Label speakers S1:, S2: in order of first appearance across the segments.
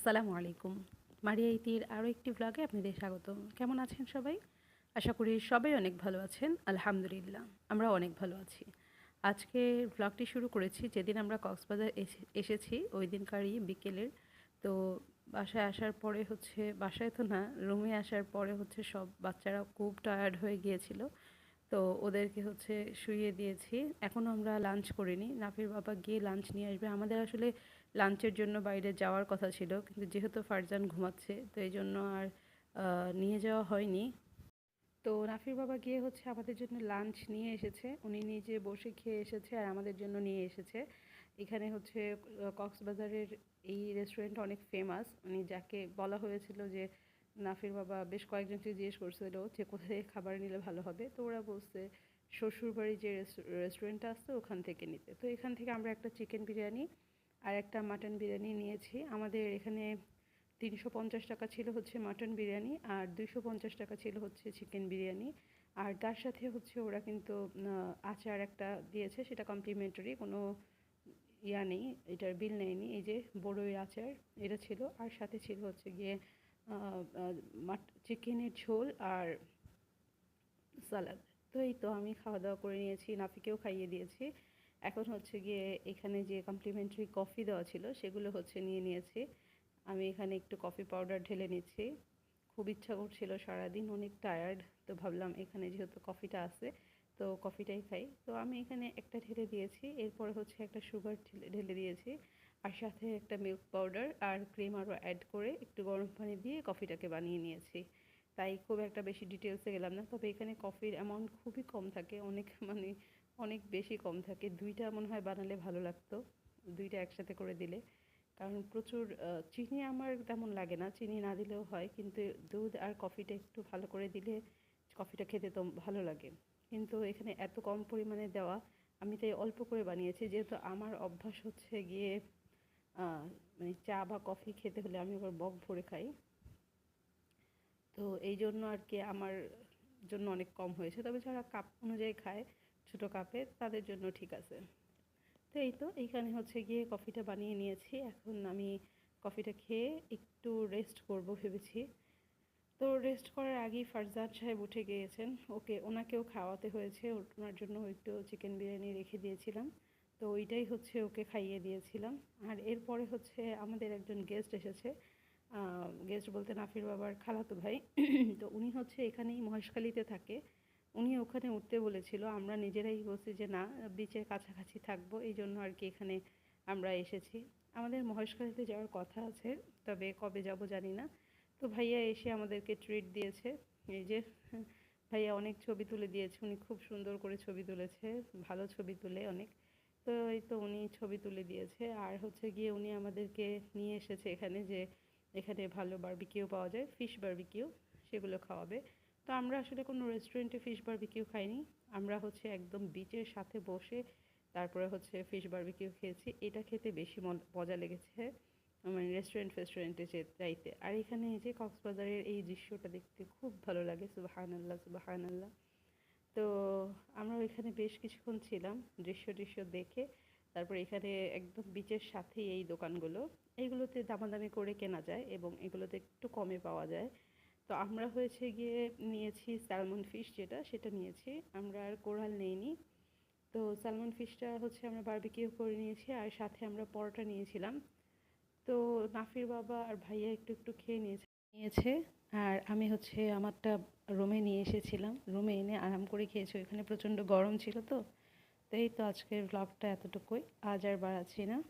S1: আসসালামু আলাইকুম। মারিয়া ইতির আরও একটি ব্লগে আপনাদের স্বাগত কেমন আছেন সবাই? আশা করি সবাই অনেক ভালো আছেন। আলহামদুলিল্লাহ আমরা অনেক ভালো আছি। আজকে ব্লগটি শুরু করেছি, যেদিন আমরা কক্সবাজার এসে- এসেছি, ওই দিনকারই বিকেলের। তো বাসায় আসার পরে হচ্ছে, বাসায় তো না রুমে আসার পরে হচ্ছে সব বাচ্চারা খুব টায়ার্ড হয়ে গিয়েছিল। তো ওদেরকে হচ্ছে শুইয়ে দিয়েছি। এখনও আমরা লাঞ্চ করিনি। নাফির বাবা গিয়ে লাঞ্চ নিয়ে আসবে। আমাদের আসলে লাঞ্চের জন্য বাইরে যাওয়ার কথা ছিল, কিন্তু যেহেতু ফারজান ঘুমাচ্ছে, তো এই জন্য আর নিয়ে যাওয়া হয়নি। তো নাফির বাবা গিয়ে হচ্ছে আমাদের জন্য লাঞ্চ নিয়ে এসেছে। উনি নিজে বসে খেয়ে এসেছে আর আমাদের জন্য নিয়ে এসেছে। এখানে হচ্ছে কক্সবাজারের এই রেস্টুরেন্ট অনেক ফেমাস উনি যাকে বলা হয়েছিল যে নাফির বাবা বেশ কয়েকজনকে জিজ্ঞেস করছিল যে কোথায় খাবার নিলে ভালো হবে? তো ওরা বলছে শ্বশুরবাড়ি যে রেস্টুরেন্টটা আছে ওখান থেকে নিতে। তো এখান থেকে আমরা একটা চিকেন বিরিয়ানি আর একটা মাটন বিরিয়ানি নিয়েছি। আমাদের এখানে তিনশো পঞ্চাশ টাকা ছিল হচ্ছে মাটন বিরিয়ানি আর দুইশো পঞ্চাশ টাকা ছিল হচ্ছে চিকেন বিরিয়ানি। আর তার সাথে হচ্ছে ওরা কিন্তু আচার একটা দিয়েছে, সেটা কমপ্লিমেন্টারি কোনো ইয়া নেই, এটার বিল নেয়নি। এই যে বড়ই আচার, এটা ছিল। আর সাথে ছিল হচ্ছে গিয়ে চিকেনের ঝোল আর সালাদ। তো এই তো আমি খাওয়া দাওয়া করে নিয়েছি, নাফিকেও খাইয়ে দিয়েছি। এখন হচ্ছে গিয়ে এখানে যে কমপ্লিমেন্টারি কফি দেওয়া ছিল, সেগুলো হচ্ছে নিয়ে নিয়েছি। আমি এখানে একটু কফি পাউডার ঢেলে নিচ্ছি। খুব ইচ্ছা করছিল সারাদিন, অনেক টায়ার্ড তো ভাবলাম এখানে যেহেতু কফিটা আছে, তো কফিটাই খাই। তো আমি এখানে একটা ঢেলে দিয়েছি, এরপরে হচ্ছে একটা সুগার ঢেলে দিয়েছি। আর সাথে একটা মিল্ক পাউডার আর ক্রিম আরও অ্যাড করে একটু গরম পানি দিয়ে কফিটাকে বানিয়ে নিয়েছি। তাই খুব একটা বেশি ডিটেলসে গেলাম না, তবে এখানে কফির অ্যামাউন্ট খুবই কম থাকে। অনেক মানে অনেক বেশি কম থাকে। দুইটা মনে হয় বানালে ভালো লাগতো, দুইটা একসাথে করে দিলে। কারণ প্রচুর চিনি আমার তেমন লাগে না, চিনি না দিলেও হয়, কিন্তু দুধ আর কফিটা একটু ভালো করে দিলে কফিটা খেতে তো ভালো লাগে। কিন্তু এখানে এত কম পরিমাণে দেওয়া, আমি তাই অল্প করে বানিয়েছি। যেহেতু আমার অভ্যাস হচ্ছে গিয়ে মানে চা বা কফি খেতে হলে আমি আবার বক ভরে খাই। তো এই জন্য আর কি আমার জন্য অনেক কম হয়েছে। তবে যারা কাপ অনুযায়ী খায় ছোটো কাপে, তাদের জন্য ঠিক আছে। তো এই তো, এইখানে হচ্ছে গিয়ে কফিটা বানিয়ে নিয়েছি। এখন আমি কফিটা খেয়ে একটু রেস্ট করব ভেবেছি। তো রেস্ট করার আগেই ফারজাদ সাহেব উঠে গিয়েছেন। ওকে, ওনাকেও খাওয়াতে হয়েছে। ওনার জন্য একটু চিকেন বিরিয়ানি রেখে দিয়েছিলাম। তো ওইটাই হচ্ছে ওকে খাইয়ে দিয়েছিলাম। আর এরপরে হচ্ছে আমাদের একজন গেস্ট এসেছে গেস্ট বলতে নাফির বাবার খালাতো ভাই। তো উনি হচ্ছে এখানেই মহেশখালীতে থাকে। উনি ওখানে উঠতে বলেছিল, আমরা নিজেরাই বলছি যে, না বিচের কাছাকাছি থাকব। এই জন্য আর কি এখানে আমরা এসেছি। আমাদের মহেশখালীতে যাওয়ার কথা আছে, তবে কবে যাব জানি না। তো ভাইয়া এসে আমাদেরকে ট্রিট দিয়েছে। এই যে, ভাইয়া অনেক ছবি তুলে দিয়েছে। উনি খুব সুন্দর করে ছবি তুলেছে, ভালো ছবি তুলে অনেক। তো এই তো উনি ছবি তুলে দিয়েছে। আর হচ্ছে গিয়ে উনি আমাদেরকে নিয়ে এসেছে এখানে যে, এখানে ভালো বারবিকিউ পাওয়া যায় ফিশ বারবিকিউ সেগুলো খাওয়াবে। তো আমরা আসলে কোনো রেস্টুরেন্টে ফিশ বারবিকিউ খাইনি। আমরা হচ্ছে একদম বিচের সাথে বসে তারপরে হচ্ছে ফিশ বারবিকিউ খেয়েছি। এটা খেতে বেশি মজা লেগেছে মানে রেস্টুরেন্ট ফেস্টুরেন্টে যে চাইতে আর এখানে এই যে কক্সবাজারের এই দৃশ্যটা দেখতে খুব ভালো লাগে সুবাহান আল্লাহ সুবাহান আল্লাহ তো আমরা ওইখানে বেশ কিছুক্ষণ ছিলাম, দৃশ্য দৃশ্য দেখে, তারপর এখানে একদম বিচের সাথেই এই দোকানগুলো। এইগুলোতে দামাদামি করে কেনা যায় এবং এগুলোতে একটু কমে পাওয়া যায়। তো আমরা হয়েছে গিয়ে নিয়েছি স্যালমন ফিশ যেটা, সেটা নিয়েছি। আমরা আর কোরাল নেইনি। তো স্যালমন ফিশটা হচ্ছে আমরা বারবিকিউ করে নিয়েছি আর সাথে আমরা পরোটা নিয়েছিলাম। তো নাফির বাবা আর ভাইয়া একটু একটু খেয়ে নিয়েছে নিয়েছে। আর আমি হচ্ছে আমারটা রুমে নিয়ে এসেছিলাম। রুমে এনে আরাম করে খেয়েছি। ওইখানে প্রচণ্ড গরম ছিল তো। তো এই তো আজকের ব্লগটা এতটুকুই। আজ আর বাড়াচ্ছি না।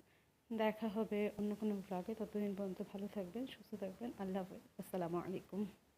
S1: দেখা হবে অন্য কোনো ব্লগে ততদিন পর্যন্ত ভালো থাকবেন, সুস্থ থাকবেন। আল্লাহ হাফেজ। আসসালামু আলাইকুম।